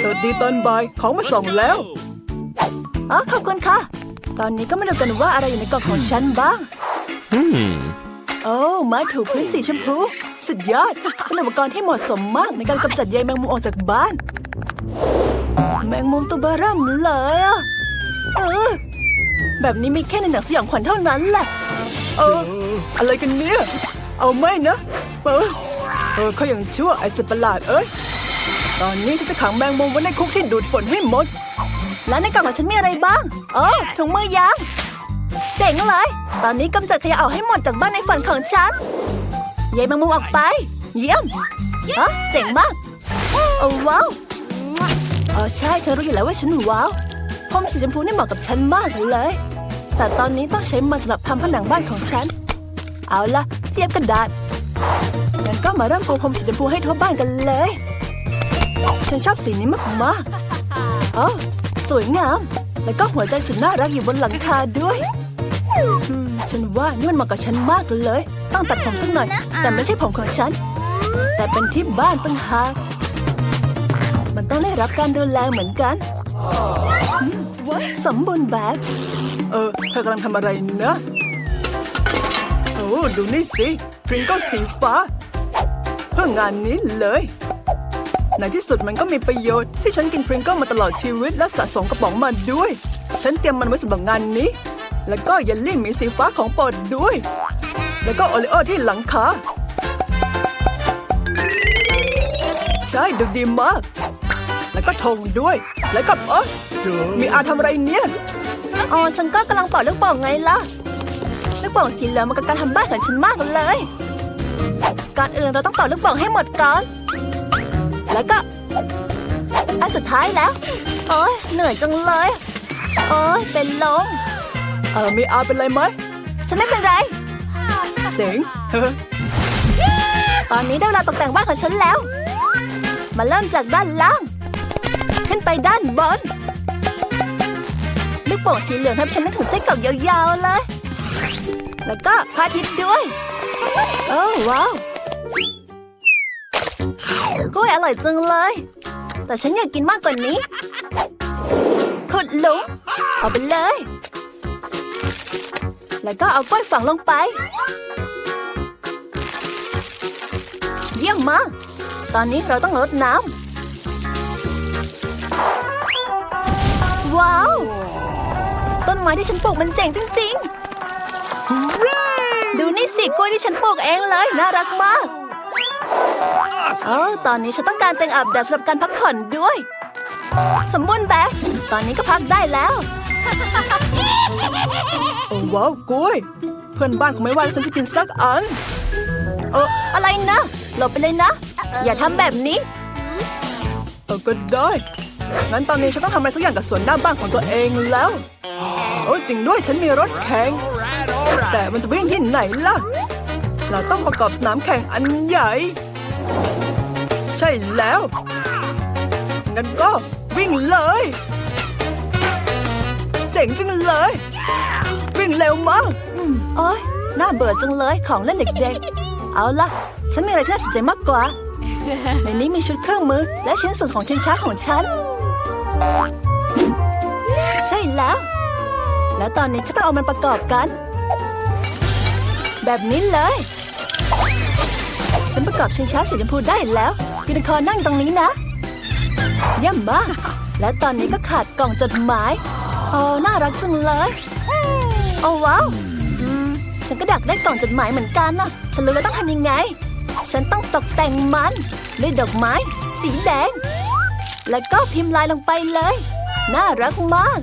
สวัสดีตอนบ่ายของมาส่งแล้ว อ๋อ ขอบคุณค่ะ ตอนนี้ก็มาดูกันว่าอะไรอยู่ในกล่องของฉันบ้าง Hmm. โอ้ไม้ถูพื้นสีชมพู สุดยอด เป็นอุปกรณ์ที่เหมาะสมมากในการกำจัดใยแมงมุมออกจากบ้าน แมงมุมตัวเบอเริ่มเลยอะเออ แบบนี้มีแค่ในหนังสยองขวัญเท่านั้นแหละ เออ อะไรกันเนี่ย เอาไม่นะ เออ เออเขายังชั่วไอ้สัตว์ประหลาดเอ้ย ตอนนี้ฉันจะขังแมงมุมไว้ในคุกที่ดูดฝนให้หมด แล้วในกล่องของฉันมีอะไรบ้าง โอ้ถุงมือยาง เจ๋งเลย ตอนนี้กำจัดขยะออกให้หมดจากบ้านในฝันของฉันใยแมงมุมออกไป เยี่ยมฮะเจ๋งมาก โอ้ว้าวเออใช่ฉันรู้อยู่แล้วว่าฉันว้าวพรมสีชมพูนี่เหมาะกับฉันมากเลย แต่ตอนนี้ต้องใช้มันสำหรับทำผนังบ้านของฉัน เอาละเตรียมกระดาษงั้นก็มาเริ่มปูพรมสีชมพูให้ทั่วบ้านกันเลย ฉันชอบสีนี้มากๆอ๋อสวยงาม แล้วก็หัวใจสุดน่ารักอยู่บนหลังคาด้วยอืมฉันว่านี่มันเหมาะกับฉันมากเลย ต้องตัดผมสักหน่อย แต่ไม่ใช่ผมของฉัน แต่เป็นที่บ้านตั้งหากมันต้องได้รับการดูแลเหมือนกันอืมสมบูรณ์แบบ เออ เธอกำลังทำอะไรนะ โอ้ ดูนี่สิ พริงก็สีฟ้า เพื่องานนี้เลย ในที่สุดมันก็มีประโยชน์ที่ฉันกินพริงเกิลมาตลอดชีวิตและสะสมกระป๋องมาด้วย ฉันเตรียมมันไว้สำหรับงานนี้ แล้วก็เยลลี่หมีสีฟ้าของโปรดด้วย แล้วก็โอริโอที่หลังคาใช่ดูดีมาก แล้วก็ธงด้วย แล้วก็เออมีอาทำอะไรเนี่ยอ๋อฉันก็กำลังเป่าลูกโป่งไงล่ะลูกโป่งสีเหลืองมันกับการทำบ้านของฉันมากเลยก่อนอื่นเราต้องเป่าลูกโป่งให้หมดก่อน แล้วก็ อันสุดท้ายแล้ว โอ้ยเหนื่อยจังเลย โอ้ยเป็นลม เออมีอาเป็นไรไหม ฉันไม่เป็นไร เจ๋งเฮ้อตอนนี้ได้เวลาตกแต่งบ้านของฉันแล้ว มาเริ่มจากด้านล่าง ขึ้นไปด้านบน ลูกโป่งสีเหลืองทำให้ฉันนึกถึงไส้กรอกยาวๆเลย แล้วก็พระอาทิตย์ด้วย โอ้ว้าวกล้วย อร่อยจังเลย แต่ฉันอยากกินมากกว่านี้ขุดหลุมเอาไปเลย แล้วก็เอากล้วยฝังลงไป เยี่ยมมากตอนนี้เราต้องรดน้ำ ว้าว ต้นไม้ที่ฉันปลูกมันเจ๋งจริง ๆ ดูนี่สิกล้วยที่ฉันปลูกเองเลย น่ารักมาก โอ้ตอนนี้ฉันต้องการเตียงอาบแดดสำหรับการพักผ่อนด้วย สมบูรณ์แบบตอนนี้ก็พักได้แล้วโอ้ว้าวกล้วยเพื่อนบ้านคงไม่ว่าฉันจะกินสักอัน เอออะไรนะหลบไปเลยนะ อย่าทำแบบนี้ เออก็ได้ งั้นตอนนี้ฉันต้องทำอะไรสักอย่างกับสวนหน้าบ้านของตัวเองแล้ว โอ้จริงด้วยฉันมีรถแข่ง แต่มันจะวิ่งที่ไหนล่ะ เราต้องประกอบสนามแข่งอันใหญ่ใช่แล้ว งั้นก็วิ่งเลย เจ๋งจังเลย วิ่งเร็วมากโอ๊ยน่าเบื่อจังเลยของเล่นเด็กๆ เอาล่ะ ฉันมีอะไรที่น่าสนใจมากกว่า ในนี้มีชุดเครื่องมือ และชิ้นส่วนของชิงช้าของฉัน ใช่แล้ว แล้วตอนนี้ก็ต้องเอามันประกอบกัน แบบนี้เลย ฉันประกอบชิงช้าสีชมพูได้แล้ว ยูนิคอร์นนั่งอยู่ตรงนี้นะเยี่ยมมาก และตอนนี้ก็ขาดกล่องจดหมายโอ้น่ารักจังเลยโอ้ว้าวฉันก็ดักได้กล่องจดหมายเหมือนกันนะฉันรู้แล้วต้องทำยังไง ฉันต้องตกแต่งมันด้วยดอกไม้ สีแดง แล้วก็พิมพ์ลายลงไปเลย น่ารักมาก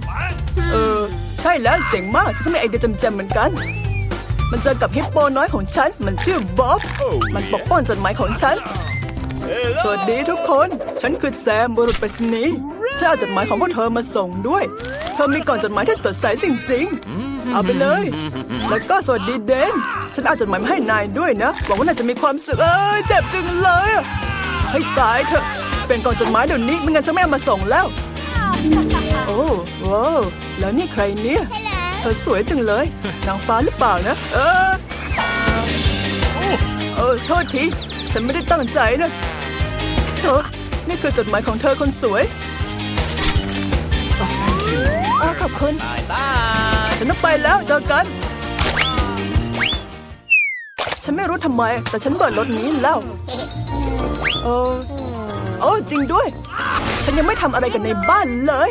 เออ ใช่แล้วเจ๋งมากฉันก็มีไอเดียจำๆเหมือนกัน มันเจอกับฮิปโปน้อยของฉัน มันชื่อบ๊อบ มันปกป้องจดหมายของฉัน สวัสดีทุกคน ฉันคือแซมบุรุษไปรษณีย์ฉันเอาจดหมายของพวกเธอมาส่งด้วย เธอมีกล่องจดหมายที่สดใสจริงๆ เอาไปเลย แล้วก็สวัสดีเดน ฉันเอาจดหมายมาให้นายด้วยนะ หวังว่านายจะมีความสุขเอ้ยเจ็บจังเลยอะให้ตายเถอะ เป็นกล่องจดหมายเดี๋ยวนี้ไม่งั้นฉันไม่เอามาส่งแล้ว โอ้ว้าวแล้วนี่ใครเนี่ย เธอสวยจังเลย นางฟ้าหรือเปล่านะ เออ เออโทษที ฉันไม่ได้ตั้งใจนะ เออนี่คือจดหมายของเธอคนสวยเออขอบคุณ ฉันต้องไปแล้วเจอกัน ฉันไม่รู้ทำไม แต่ฉันเปิดรถนี้แล้วเออโอ้จริงด้วย ฉันยังไม่ทำอะไรกันในบ้านเลย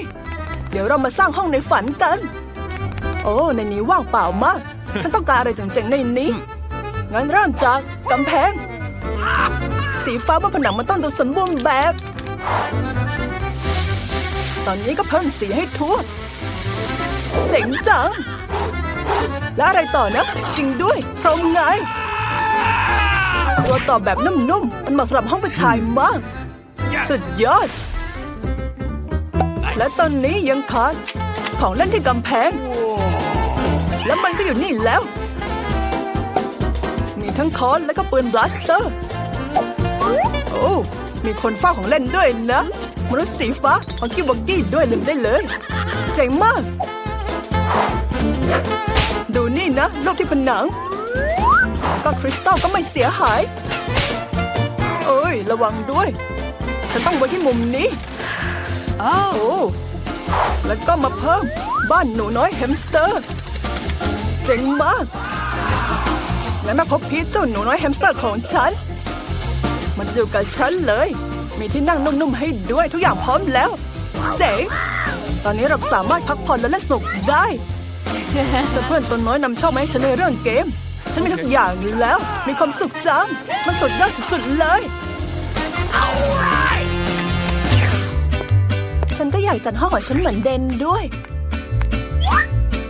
เดี๋ยวเรามาสร้างห้องในฝันกัน โอ้ ในนี้ว่างเปล่ามาก ฉันต้องการอะไรเจ๋งๆในนี้ งั้นเริ่มจากกำแพง สีฟ้าบนผนังมันต้องดูสมบูรณ์แบบ ตอนนี้ก็เพิ่มสีให้ทั่ว เจ๋งจัง แล้วอะไรต่อนะ จริงด้วยพรมไง ตัวต่อแบบนุ่มๆ มันเหมาะสำหรับห้องผู้ชายมาก สุดยอด และตอนนี้ยังขาดของเล่นที่กำแพง แล้วมันก็อยู่นี่แล้ว มีทั้งค้อนและก็ปืนบลัสเตอร์ อ้มีคนเฝ้าของเล่นด้วยนะมนุษย์สีฟ้าของกิวบอกกี้ด้วยลืมได้เลย เจ๋งมาก ดูนี่นะรูปที่ผนัง ก็คริสตัลก็ไม่เสียหาย เอ้ย ระวังด้วย ฉันต้องไว้ที่มุมนี้โอ้แล้วก็มาเพิ่มบ้านหนูน้อยแฮมสเตอร์ เจ๋งมาก และมาพบพีชเจ้าหนูน้อยแฮมสเตอร์ของฉัน มันจะอยู่กับฉันเลย มีที่นั่งนุ่มๆให้ด้วยทุกอย่างพร้อมแล้ว เจ๋ง ตอนนี้เราสามารถพักผ่อนและเล่นสนุกได้เจ้าเพื่อนตัวน้อยนำโชคมาให้ฉันในเรื่องเกม ฉันมีทุกอย่างแล้ว มีความสุขจัง มันสุดยอดสุดๆเลย ฉันก็อยากจัดห้องของฉันเหมือนเดนด้วย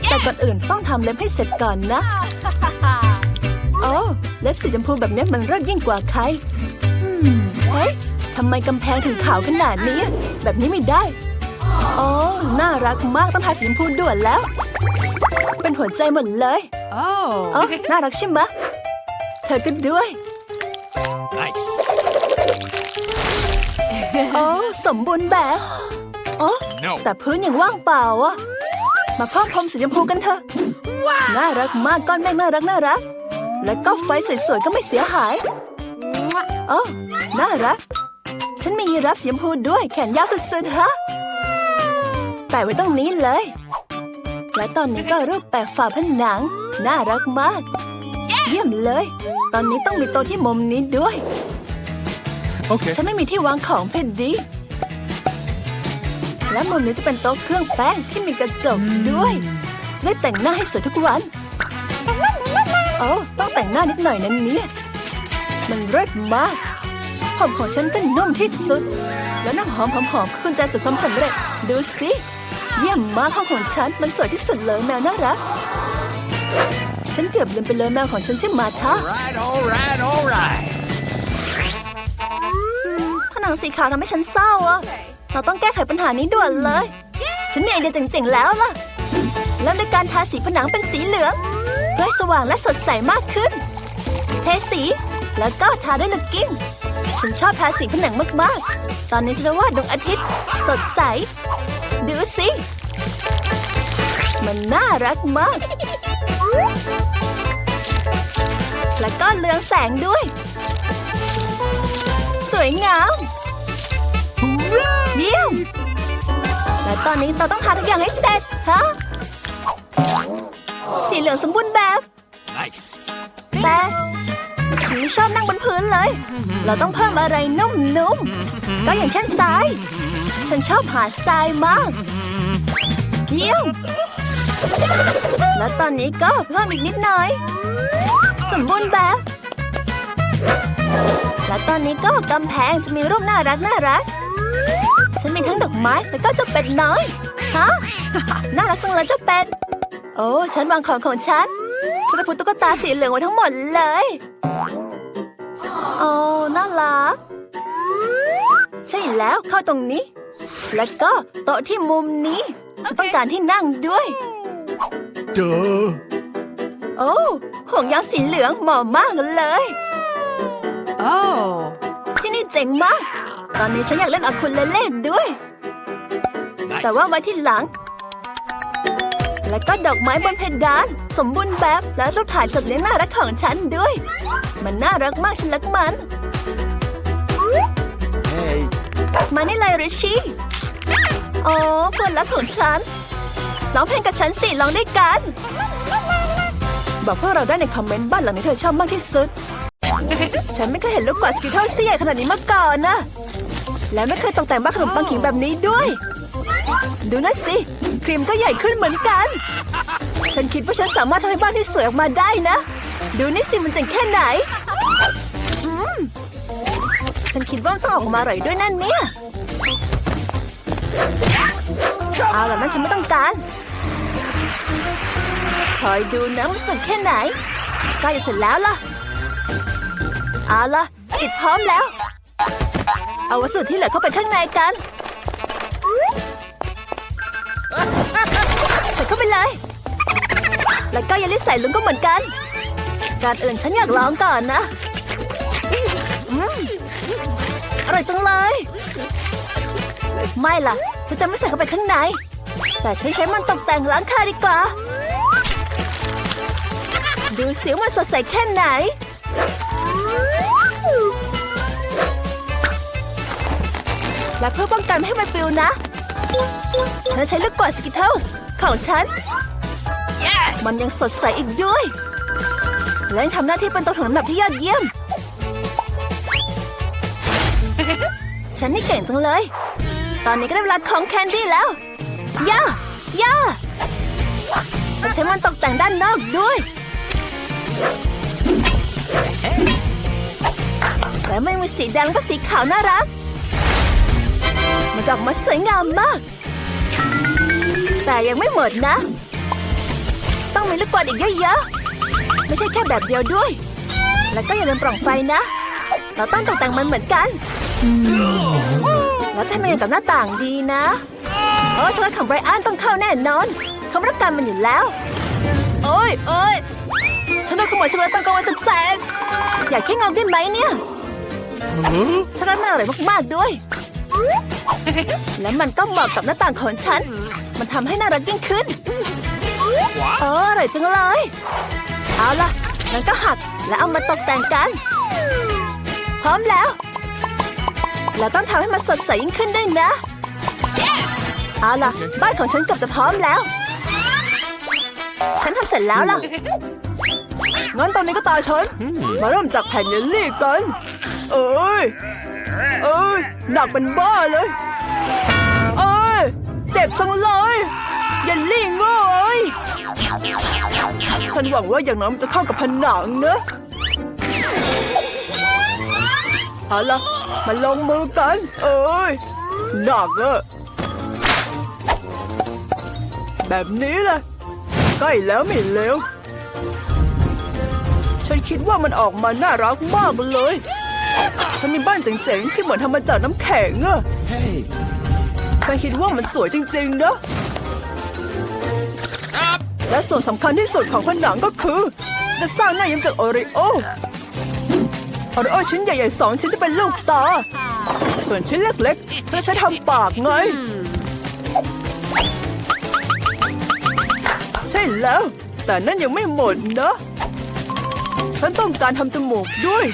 แต่ก่อนอื่นต้องทำเล็บให้เสร็จก่อนนะอ๋อเล็บสีชมพูแบบนี้มันเลิศยิ่งกว่าใครอืมเฮ้ย ทำไมกำแพงถึงขาวขนาดนี้ แบบนี้ไม่ได้อ๋อน่ารักมากต้องทาสีชมพูด่วนแล้ว เป็นหัวใจหมดเลยอ๋อน่ารักใช่ไหมะเธอก็ด้วย Nice. โอ้สมบูรณ์แบบอ๋อ No. แต่พื้นยังว่างเปล่าอะมาเพิ่มพรมสีชมพูกันเถอะน่ารักมากก้อนเมฆน่ารักน่ารัก แล้วก็ไฟสวยๆก็ไม่เสียหาย โอ้น่ารัก ฉันมียีรับสีชมพูด้วยแขนยาวสุดๆฮะ แปะไว้ตรงนี้เลย และตอนนี้ก็รูปแปะฝาผนัง น่ารักมาก เยี่ยมเลย ตอนนี้ต้องมีโต๊ะที่มุมนี้ด้วย Okay. ฉันไม่มีที่วางของเพนดี และมุมนี้จะเป็นโต๊ะเครื่องแป้งที่มีกระจกด้วยจะได้แต่งหน้าให้สวยทุกวัน โอ้ต้องแต่งหน้านิดหน่อยนั้นเนี่ย มันเลิศมาก ผมของฉันก็นุ่มที่สุด แล้วน้ำหอมหอมๆคือกุญแจสู่ความสำเร็จ ดูสิ เยี่ยมมากห้องของฉัน มันสวยที่สุดเลยแมวน่ารัก ฉันเกือบลืมไปเลยแมวของฉันชื่อมาธา Right, all right, all right. ผนังสีขาวทำให้ฉันเศร้าอะเราต้องแก้ไขปัญหานี้ด่วนเลย ฉันมีไอเดียเจ๋งๆแล้วล่ะเริ่มด้วยการทาสีผนังเป็นสีเหลืองเพื่อให้สว่างและสดใสมากขึ้น เทสี แล้วก็ทาด้วยลูกกิ้ง ฉันชอบทาสีผนังมากๆ ตอนนี้ฉันจะวาดดวงอาทิตย์ สดใส ดูสิ มันน่ารักมาก แล้วก็เรืองแสงด้วย สวยงาม เยี่ยม และตอนนี้เราต้องทาทุกอย่างให้เสร็จ ฮะ สีเหลืองสมบูรณ์แบบ Nice. แต่ฉันไม่ชอบนั่งบนพื้นเลย เราต้องเพิ่มอะไรนุ่มๆ ก็อย่างเช่นทราย ฉันชอบหาทรายมาก เยี่ยม และตอนนี้ก็เพิ่มอีกนิดหน่อย สมบูรณ์แบบ และตอนนี้ก็กำแพงจะมีรูปน่ารักน่ารัก ฉันมีทั้งดอกไม้แล้วก็เจ้าเป็ดน้อย ฮะ น่ารักจังเลยเจ้าเป็ด โอ้ ฉันวางของของฉันฉันจะพูดตุ๊กตาสีเหลืองไว้ทั้งหมดเลย โอ้น่ารัก ใช่แล้วเข้าตรงนี้ แล้วก็โต๊ะที่มุมนี้ฉันต้องการที่นั่งด้วย Duh. โอ้ห่วงยางสีเหลืองเหมาะมากเลย Oh. ที่นี่เจ๋งมาก ตอนนี้ฉันอยากเล่นอะคูเลเล่ด้วย Nice. แต่ว่าไว้ที่หลัง แล้วก็ดอกไม้บนเพดาน สมบูรณ์แบบและรูปถ่ายสัตว์เลี้ยงน่ารักของฉันด้วย มันน่ารักมากฉันรักมัน Hey. มานี่เลยริชชี่อ๋อเพื่อนรักของฉันร้องเพลงกับฉันสิร้องด้วยกัน บอกพวกเราได้ในคอมเมนต์บ้านหลังนี้เธอชอบมากที่สุด ฉันไม่เคยเห็นลูกกวาดสกิทเทิลที่ใหญ่ขนาดนี้มาก่อนนะ และไม่เคยตกแต่งบ้านขนมปังขิงแบบนี้ด้วย ดูนั่นสิ ครีมก็ใหญ่ขึ้นเหมือนกัน ฉันคิดว่าฉันสามารถทำให้บ้านที่สวยออกมาได้นะ ดูนี่สิมันเจ๋งแค่ไหนอืมฉันคิดว่ามันต้องออกมาอร่อยด้วยนั่นเนี่ย เอาล่ะนั่นฉันไม่ต้องการคอยดูนะมันสนุกแค่ไหนใกล้จะเสร็จแล้วล่ะ เอาล่ะติดพร้อมแล้ว เอาวัสดุที่เหลือเข้าไปข้างในกันใส่เข้าไปเลย แล้วก็อย่าลืมใส่ลุงก็เหมือนกัน การอื่นฉันอยากลองก่อนนะอืมอร่อยจังเลย ไม่ล่ะ ฉันจะไม่ใส่เข้าไปข้างใน แต่ฉันใช้มันตกแต่งร้านค้าดีกว่า ดูสิว่ามันสดใสแค่ไหน และเพื่อป้องกันไม่ให้มันปลิวนะ ฉันใช้ลูกกวาดสกิทเทิลส์ของฉัน Yes! มันยังสดใสอีกด้วย และทำหน้าที่เป็นตัวถ่วงน้ำหนักที่ยอดเยี่ยม ฉันนี่เก่งจังเลย ตอนนี้ก็ได้เวลาของแคนดี้แล้ว ย่า ย่าจะใช้มันตกแต่งด้านนอกด้วยและมันมีสีแดงก็สีขาวน่ารัก มันจะออกมาสวยงามมาก แต่ยังไม่หมดนะ ต้องมีลูกกวาดอีกเยอะๆ ไม่ใช่แค่แบบเดียวด้วย แล้วก็อย่าลืมปล่องไฟนะ เราต้องตกแต่งมันเหมือนกัน แล้วทำยังไงกับหน้าต่างดีนะโอ้ช็อตของไบรอันต้องเข้าแน่นอน เขารับระกันมันอยู่แล้ว โอ้ยโอ้ยฉันโดนขโมยช็อกโกแลตตอนกลางวันแสกอยากแค่เงาได้ไหมเนี่ยช็อกโกแลตมันอร่อยมากๆด้วย และมันก็เหมาะกับหน้าต่างของฉัน มันทำให้น่ารักยิ่งขึ้นโอ้อร่อยจังเลย เอาล่ะงั้นก็หักแล้วเอามาตกแต่งกัน พร้อมแล้วแล้วต้องทำให้มันสดใสยิ่งขึ้นด้วยนะ เอาล่ะ บ้านของฉันเกือบจะพร้อมแล้ว ฉันทำเสร็จแล้วล่ะงั้นตอนนี้ก็ตาฉัน มาเริ่มจากแผ่นเยลลี่กัน เอ้ย เอ้ย หนักเป็นบ้าเลย เอ้ย เจ็บจังเลย เยลลี่โง่เอ้ย ฉันหวังว่าอย่างน้อยมันจะเข้ากับผนังนะเอาล่ะมาลงมือกัน เอ้ยหนักอะแบบนี้แหละใกล้แล้วไม่เร็วฉันคิดว่ามันออกมาน่ารักมากเลย ฉันมีบ้านเจ๋งๆที่เหมือนทำมาจากน้ำแข็งอะ Hey. ฉันคิดว่ามันสวยจริงๆนะ Up. และส่วนสำคัญที่สุดของผนังก็คือ จะสร้างหน้ายิ้มจากโอริโอโอริโอชิ้นใหญ่ๆสองชิ้นจะเป็นลูกตา ส่วนชิ้นเล็กๆจะใช้ทำปากไง ใช่แล้ว แต่นั่นยังไม่หมดนะ ฉันต้องการทำจมูกด้วย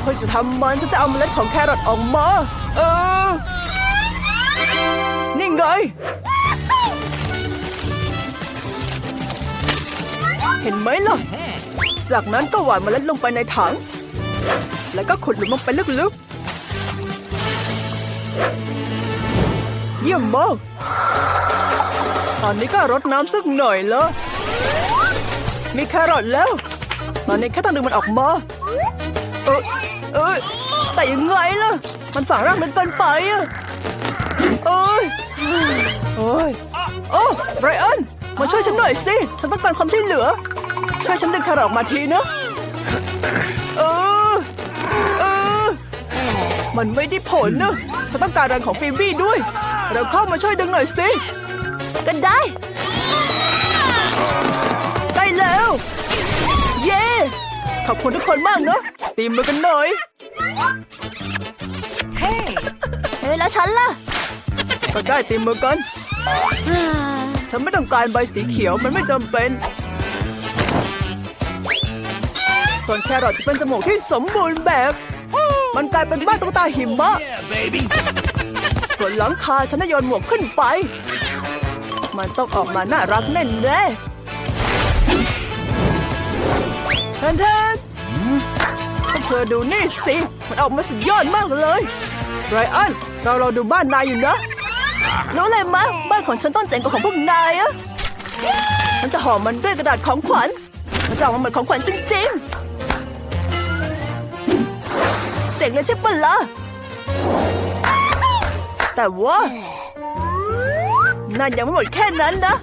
เพื่อจะทำมันฉันจะเอาเมล็ดของแครอทออกมา เออ นี่ไง เห็นไหมล่ะ จากนั้นก็หว่านเมล็ดลงไปในถัง แล้วก็ขุดหลุมลงไปลึกๆ เยี่ยมมากตอนนี้ก็รดน้ำสักหน่อยแล้วมีแครอทแล้ว ตอนนี้แค่ต้องดึงมันออกมา เออเอยแต่ยังไงล่ะ มันฝังรากลึกเกินไปอะเอ้ยโอ้ยโอ้ไบรอัน มาช่วยฉันหน่อยสิ ฉันต้องการความช่วยเหลือ ช่วยฉันดึงแครอทออกมาทีนะเออเออมันไม่ได้ผลนะฉันต้องการแรงของฟีบี้ด้วย เราเข้ามาช่วยดึงหน่อยสิ กันได้ ได้แล้ว เย้ ขอบคุณทุกคนมากเนอะตีมือกันหน่อย เฮ้ยแล้วฉันล่ะ ก็ได้ตีมือกัน ฉันไม่ต้องการใบสีเขียวมันไม่จำเป็น ส่วนแครอทจะเป็นจมูกที่สมบูรณ์แบบ มันกลายเป็นบ้านตุ๊กตาหิมะ ส่วนหลังคาฉันจะโยนหมวกขึ้นไป มันต้องออกมาน่ารักแน่แน่แทนแทนพวกเธอดูนี่สิ มันออกมาสุดยอดมากเลยไรอันเราเราดูบ้านนายอยู่นะ รู้เลยมะบ้านของฉันต้องเจ๋งกว่าของพวกนายอะฉันจะห่อมันด้วยกระดาษของขวัญมันจะออกมาเหมือนของขวัญจริงๆ เจ๋งเลยใช่ปะล่ะแต่ว่านั่นยังไม่หมดแค่นั้นนะ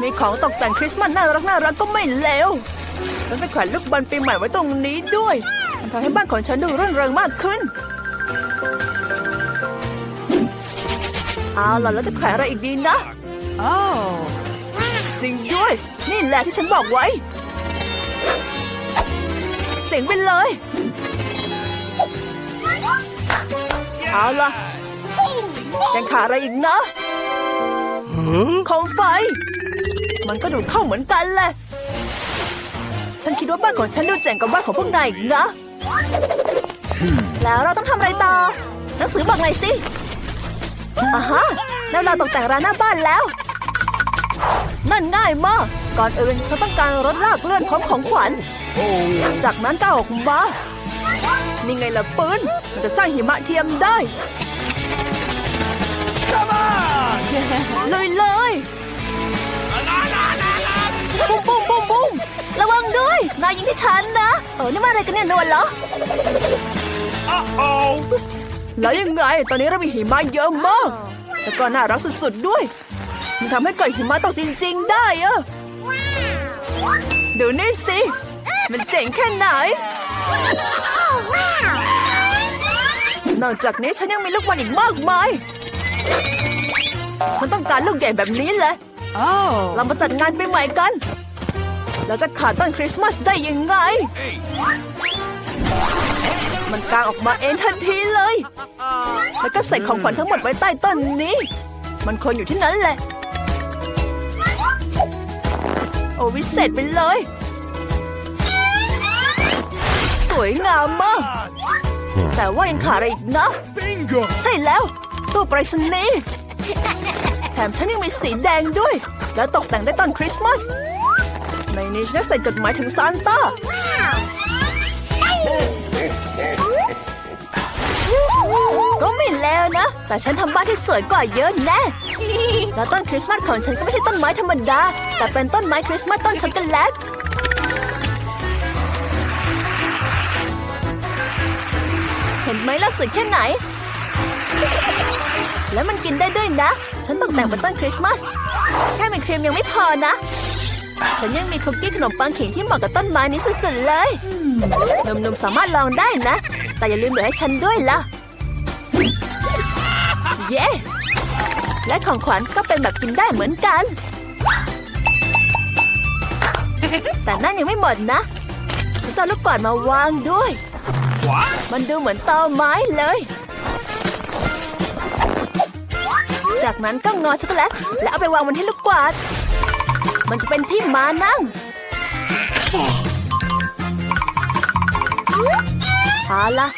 มีของตกแต่งคริสต์มาสน่ารักน่ารักก็ไม่เลวฉันจะแขวนลูกบอลปีใหม่ไว้ตรงนี้ด้วย มันทำให้บ้านของฉันดูรื่นเริงมากขึ้น เอาล่ะแล้วจะแขวนอะไรอีกดีนะ Oh. จริงด้วย นี่แหละที่ฉันบอกไว้ เจ๋งไปเลย เอาล่ะยังขาดอะไรอีกนะโคมไฟ มันก็ดูดเข้าเหมือนกันแหละ ฉันคิดว่าบ้านของฉันดูเจ๋งกว่าบ้านของพวกนายอีกนะ แล้วเราต้องทำอะไรต่อ หนังสือบอกหน่อยสิ อ่าฮะแล้วเราตกแต่งร้านหน้าบ้านแล้ว นั่นง่ายมาก ก่อนอื่นฉันต้องการรถลากเลื่อนพร้อมของขวัญ จากนั้นก็อาออกมา นี่ไงล่ะปืน มันจะสร้างหิมะเทียมได้เลยเลยปุ้มปุ้มปุ้มปุ้มระวังด้วย นายยิงที่ฉันนะ เออ นี่มาอะไรกันเนี่ยนวลเหรอ Uh-oh. แล้วยังไง ตอนนี้เรามีหิมะเยอะมาก แล้วก็น่ารักสุดๆด้วย มันทำให้เกิดหิมะตกจริง ๆ ได้อะดูนี่สิ มันเจ๋งแค่ไหน นอกจากนี้ฉันยังมีลูกบอลอีกมากมาย ฉันต้องการลูกใหญ่แบบนี้แหละ Oh. เรามาจัดงานปีใหม่กัน เราจะขาดต้นคริสต์มาสได้ยังไง มันกางออกมาเองทันทีเลย แล้วก็ใส่ของขวัญทั้งหมดไว้ใต้ต้นนี้ มันควรอยู่ที่นั้นแหละ โอ้วิเศษไปเลย สวยงามมาก แต่ว่ายังขาดอะไรอีกนะ Bingo. ใช่แล้วตู้ไปรษณีย์แถมฉันยังมีสีแดงด้วย แล้วตกแต่งได้วยต้นคริสต์มาส ในนี้ฉันได้ใส่จดหมายถึงซานต้า แล้วนะ แต่ฉันทำบ้านที่สวยกว่าเยอะแน่ แล้วต้นคริสต์มาสของฉันก็ไม่ใช่ต้นไม้ธรรมดา แต่เป็นต้นไม้คริสต์มาสต้นช็อกโกแลตเห็นไหมล่ะสวยแค่ไหน แล้วมันกินได้ด้วยนะ ฉันตกแต่งเป็นต้นคริสต์มาส แค่มีครีมยังไม่พอนะ ฉันยังมีคุกกี้ขนมปังเขิงที่เหมาะกับต้นไม้นี้สุดๆเลย หนุ่มๆสามารถลองได้นะ แต่อย่าลืมเหลือให้ฉันด้วยล่ะ เย้และของขวัญก็เป็นแบบกินได้เหมือนกัน แต่นั่นยังไม่หมดนะฉันจะลูกกวาดมาวางด้วย What? มันดูเหมือนตอไม้เลย จากนั้นก็งอช็อกโกแลตและเอาไปวางบนที่ลูกกวาด มันจะเป็นที่ม้านั่งเอาละ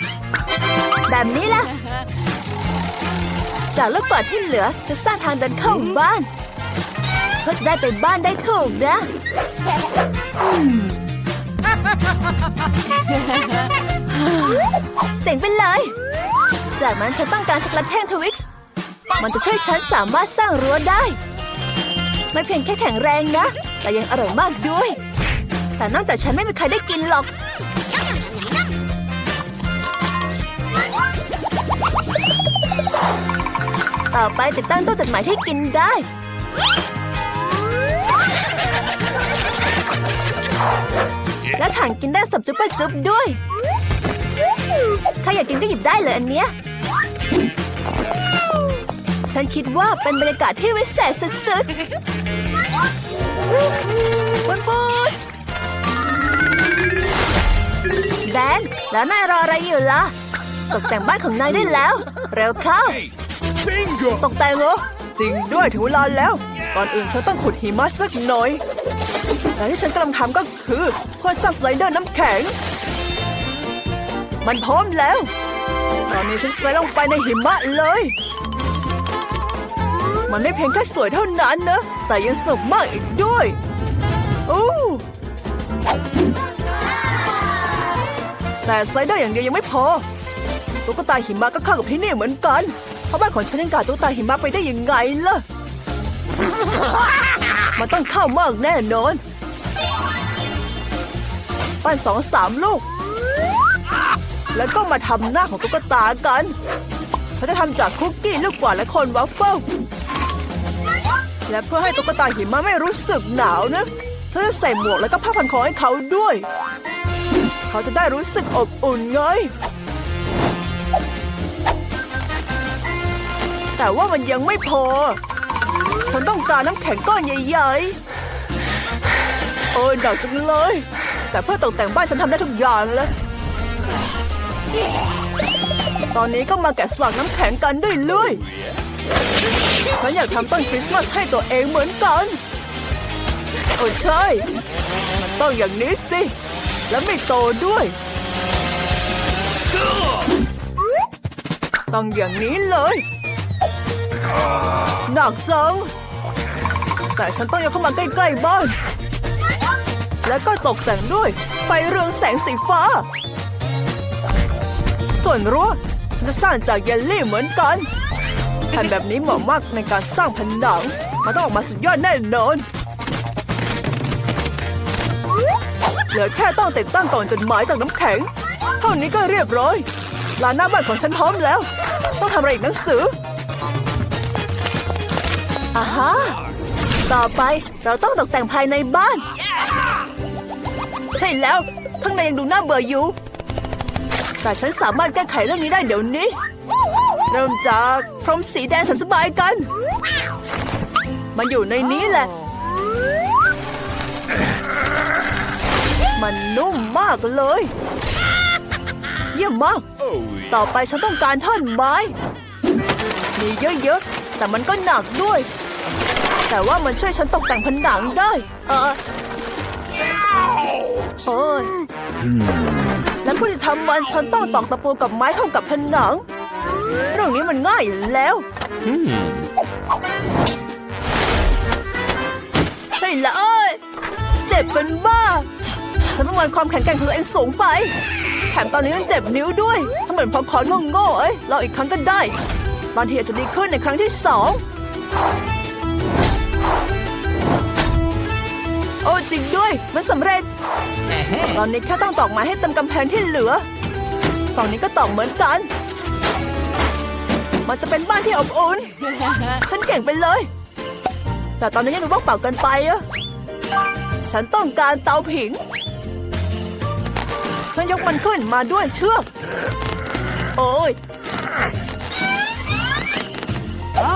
แบบนี้ล่ะ จากลูกกวาดที่เหลือจะสร้างทางเดินเข้าบ้านเพื่อจะได้ไปบ้านได้ถูกนะเจ๋งไปเลยจากนั้นฉันต้องการช็อกโกแลตแท่งทวิกซ์มันจะช่วยฉันสามารถสร้างรั้วได้ไม่เพียงแค่แข็งแรงนะ แต่ยังอร่อยมากด้วย แต่นอกจากฉันไม่มีใครได้กินหรอก ต่อไปติดตั้งตู้จดหมายที่กินได้ และถังกินได้สับจุ๊บปจุ๊บด้วย ใครอยากกินก็หยิบได้เลยอันเนี้ย ฉันคิดว่าเป็นบรรยากาศที่วิเศษสุดๆปุนปุนแดนแล้วนายรออะไรอยู่ล่ะ ตกแต่งบ้านของนายได้แล้ว เร็วเข้า Bingo. ตกแต่งเหรอ จริงด้วยถึงเวลาแล้ว ก่อนอื่นฉันต้องขุดหิมะสักหน่อยและที่ฉันกำลังทำก็คือเพื่อสร้างสไลเดอร์น้ำแข็ง มันพร้อมแล้ว ตอนนี้ฉันใส่ลงไปในหิมะเลย มันไม่เพียงแค่สวยเท่านั้นนะ แต่ยังสนุกมากอีกด้วยโอ้แต่สไลเดอร์อย่างเดียวยังไม่พอตุ๊กตาหิมะก็เข้ากับที่นี่เหมือนกัน เพราะบ้านของฉันยังกาดตุ๊กตาหิมะไปได้ยังไงล่ะ มันต้องเข้ามากแน่นอน ปั้นสองสามลูก แล้วก็มาทำหน้าของตุ๊กตากัน ฉันจะทำจากคุกกี้ลูกกว่าและคนวัฟเฟิลและเพื่อให้ตุ๊กตาหิมะไม่รู้สึกหนาวนะฉันจะใส่หมวกแล้วก็ผ้าพันคอให้เขาด้วย เขาจะได้รู้สึกอบอุ่นไง แต่ว่ามันยังไม่พอ ฉันต้องการน้ำแข็งก้อนใหญ่ๆ โอ้ยหนักจังเลย แต่เพื่อตกแต่งบ้านฉันทำได้ทุกอย่างเลยตอนนี้ก็มาแกะสลักน้ำแข็งกันได้เลยฉันอยากทำต้นคริสต์มาสให้ตัวเองเหมือนกันโอ้ใช่ มันต้องอย่างนี้สิ แล้วไม่โตด้วย ต้องอย่างนี้เลย หนักจัง แต่ฉันต้องยกเข้ามาใกล้ๆบ้านแล้วก็ตกแต่งด้วยไฟเรืองแสงสีฟ้า ส่วนรั้วฉันจะสร้างจากเยลลี่เหมือนกันแผ่นแบบนี้เหมาะมากในการสร้างผนัง มันต้องออกมาสุดยอดแน่นอน เหลือแค่ต้องติดตั้งกล่องจดหมายจากน้ำแข็ง เท่านี้ก็เรียบร้อยลานหน้าบ้านของฉันพร้อมแล้ว ต้องทำอะไรอีกหนังสือ อาฮะต่อไปเราต้องตกแต่งภายในบ้าน ใช่แล้วข้างในยังดูน่าเบื่ออยู่ แต่ฉันสามารถแก้ไขเรื่องนี้ได้เดี๋ยวนี้ เริ่มจากพรมสีแดงสันสบายกัน มันอยู่ในนี้แหละ มันนุ่มมากเลย เยี่ยมมาก ต่อไปฉันต้องการท่อนไม้ มีเยอะๆ แต่มันก็หนักด้วย แต่ว่ามันช่วยฉันตกแต่งผนังได้ เออโอ้ยแล้วผู้ที่ทำมันฉันต้องตอกตะปูกับไม้เข้ากับผนังเรื่องนี้มันง่ายแล้วใช่แล้วเอ้ยเจ็บเป็นบ้าฉันประเมินความแข็งแกร่งของตัวเองสูงไป แถมตอนนี้ยังเจ็บนิ้วด้วยถ้าเหมือนพอคอนโง่ๆเอ้ยเราอีกครั้งก็ได้บางทีอาจจะดีขึ้นในครั้งที่สอง อ้จริงด้วย มันสำเร็จ ตอนนี้แค่ต้องตอกไม้ให้เต็มกำแพงที่เหลือ ฝั่งนี้ก็ตอกเหมือนกัน มันจะเป็นบ้านที่อบอุ่น ฉันเก่งไปเลย แต่ตอนนี้ยังดูว่างเปล่าเกินไปอะ ฉันต้องการเตาผิง ฉันยกมันขึ้นมาด้วยเชือก โอ้ย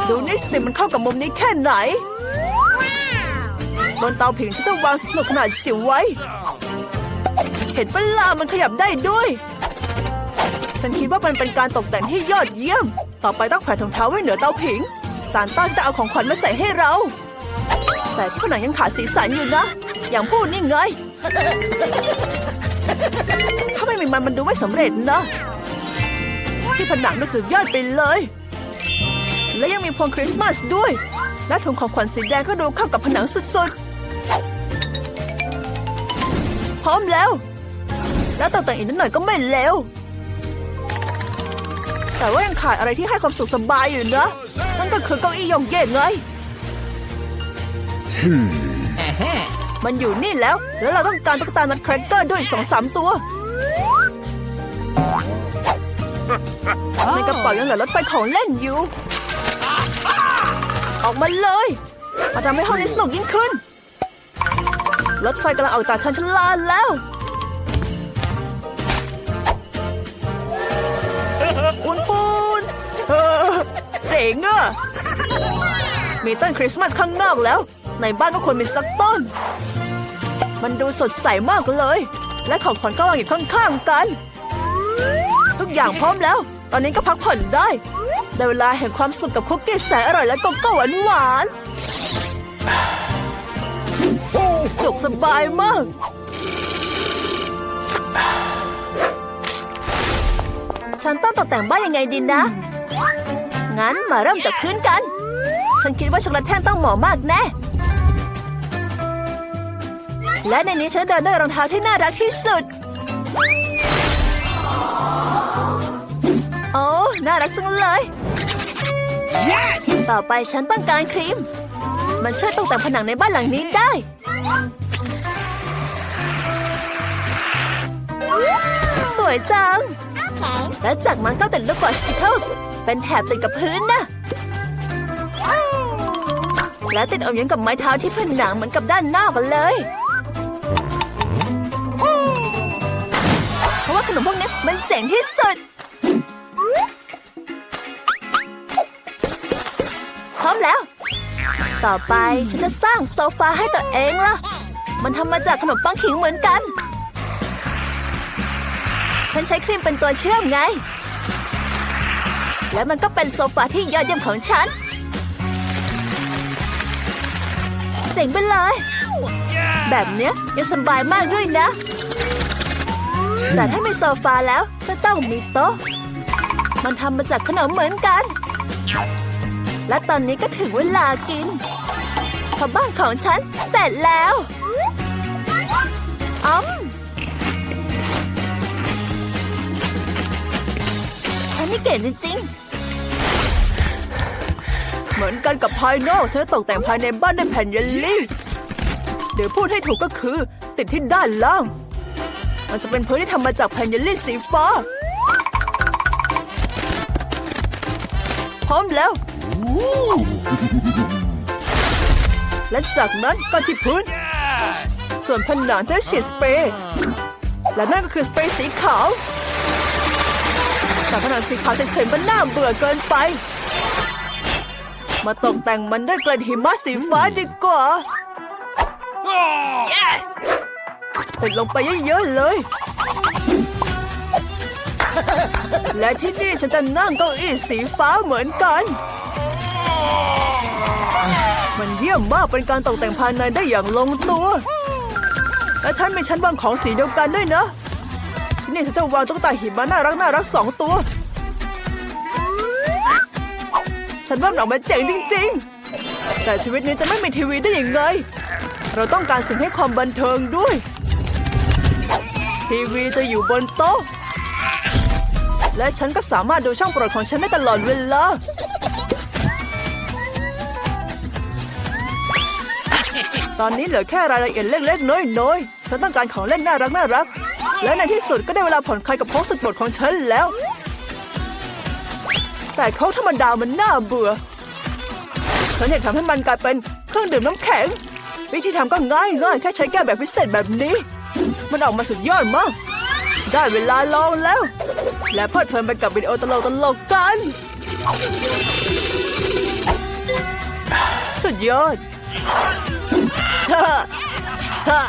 ดูนี่สิมันเข้ากับมุมนี้แค่ไหน บนเตาผิงฉันจะวางสนุกขนาดจิ๋วไว้ เห็นปะล่ามันขยับได้ด้วย ฉันคิดว่ามันเป็นการตกแต่งที่ยอดเยี่ยม ต่อไปต้องแขวนถุงเท้าไว้เหนือเตาผิงซานต้าจะเอาของขวัญมาใส่ให้เรา แต่ผนังยังขาดสีสันอยู่นะ อย่างพูดนี่ไง ถ้าไม่มีมันมันดูไม่สำเร็จนะ ที่ผนังมันสุดยอดไปเลย และยังมีพวงคริสต์มาสด้วย และถุงของขวัญสีแดงก็ดูเข้ากับผนังสุดๆ พร้อมแล้ว แล้วตกแต่งอีกนิดหน่อยก็ไม่เร็วแต่ว่ายังขาดอะไรที่ให้ความสุขสบายอยู่นะนั่นก็คือเก้าอี้ยองเย่ไงมันอยู่นี่แล้ว แล้วเราต้องการตุ๊กตานัดแครกเกอร์ด้วยอีกสองสามตัวในกระเป๋ายังเหลือรถไฟของเล่นอยู่ ออกมาเลย มาทำให้ห้องนี้สนุกยิ่งขึ้น รถไฟกำลังออกจากชันชาลาแล้วปูนปูนเจ๋งอะมีต้นคริสต์มาสข้างนอกแล้ว ในบ้านก็ควรมีสักต้น มันดูสดใสมากเลย และของขวัญก็วางอยู่ข้างๆกัน ทุกอย่างพร้อมแล้ว ตอนนี้ก็พักผ่อนได้ได้เวลาแห่งความสุขกับคุกกี้แสนอร่อยและโกโก้หวานหวาน ๆสุขสบายมากฉฉันต้องตกแต่งบ้านยังไงดีนะ งั้นมาเริ่มจากพื้นกัน ฉันคิดว่าช็อกโกแลตแท่งต้องเหมาะมากแน่ และในนี้ฉันเดินด้วยรองเท้าที่น่ารักที่สุด โอ้ น่ารักจังเลย Yes! ต่อไปฉันต้องการครีม มันช่วยตกแต่งผนังในบ้านหลังนี้ได้ สวยจัง และจากนั้นก็ติดลูกบอลสติเคิลส์เป็นแถบติดกับพื้นนะ และติดอมยิ้มกับไม้เท้าที่ผนังเหมือนกับด้านนอกกันเลยเพราะว่าขนมพวกนี้มันเจ๋งที่สุดพร้อมแล้ว ต่อไปฉันจะสร้างโซฟาให้ตัวเองล่ะ มันทำมาจากขนมปังขิงเหมือนกัน ฉันใช้ครีมเป็นตัวเชื่อมไง และมันก็เป็นโซฟาที่ยอดเยี่ยมของฉัน เจ๋งไปเลย แบบเนี้ยยังสบายมากด้วยนะ แต่ถ้ามีโซฟาแล้วก็ต้องมีโต๊ะ มันทำมาจากขนมเหมือนกัน และตอนนี้ก็ถึงเวลากินเพราะบ้านของฉันเสร็จแล้วอืม นนี่เก่งจริงเหมือนกันกับภายนอกฉันจะตกแต่งภายในบ้านด้วยแผ่นเยลลี่ เดี๋ยวพูดให้ถูกก็คือ ติดที่ด้านล่าง มันจะเป็นพื้นที่ทำมาจากแผ่นเยลลี่สีฟ้า พร้อมแล้ว และจากนั้นก็ที่พื้น Yes! ส่วนผนังจะฉีดสเปรย์ และนั่นก็คือสเปรย์สีขาว แต่ผนังสีขาวเฉยๆมันน่าเบื่อเกินไป มาตกแต่งมันด้วยกระดาษหิมะสีฟ้าดีกว่า Oh! Yes! ติดลงไปเยอะๆเลย และที่นี่ฉันจะนั่งเก้าอี้สีฟ้าเหมือนกัน มันเยี่ยมมากเป็นการตกแต่งภายในได้อย่างลงตัว และฉันมีชั้นวางของสีเดียวกันด้วยนะที่ นี่ฉันจะวางตุ๊กตาหิมะน่ารักน่ารักสองตัว ฉันว่ามันออกมาเจ๋งจริง ๆ แต่ชีวิตนี้จะไม่มีทีวีได้อยังไงเราต้องการสิ่งให้ความบันเทิงด้วย ทีวีจะอยู่บนโต๊ะ และฉันก็สามารถดูช่องโปรดของฉันได้ตลอดเวลาตอนนี้เหลือแค่รายละเอียดเล็กๆน้อยๆ ฉันต้องการของเล่นน่ารักน่ารัก และในที่สุดก็ได้เวลาผ่อนคลายกับโค้กสุดโปรดของฉันแล้ว แต่โค้กธรรมดามันน่าเบื่อ ฉันอยากทำให้มันกลายเป็นเครื่องดื่มน้ำแข็ง วิธีทำก็ง่ายง่ายแค่ใช้แก้วแบบพิเศษแบบนี้ มันออกมาสุดยอดมาก ได้เวลาลองแล้ว และเพลิดเพลินไปกับวิดีโอตลกตลกกัน สุดยอดฮ่าฮ่า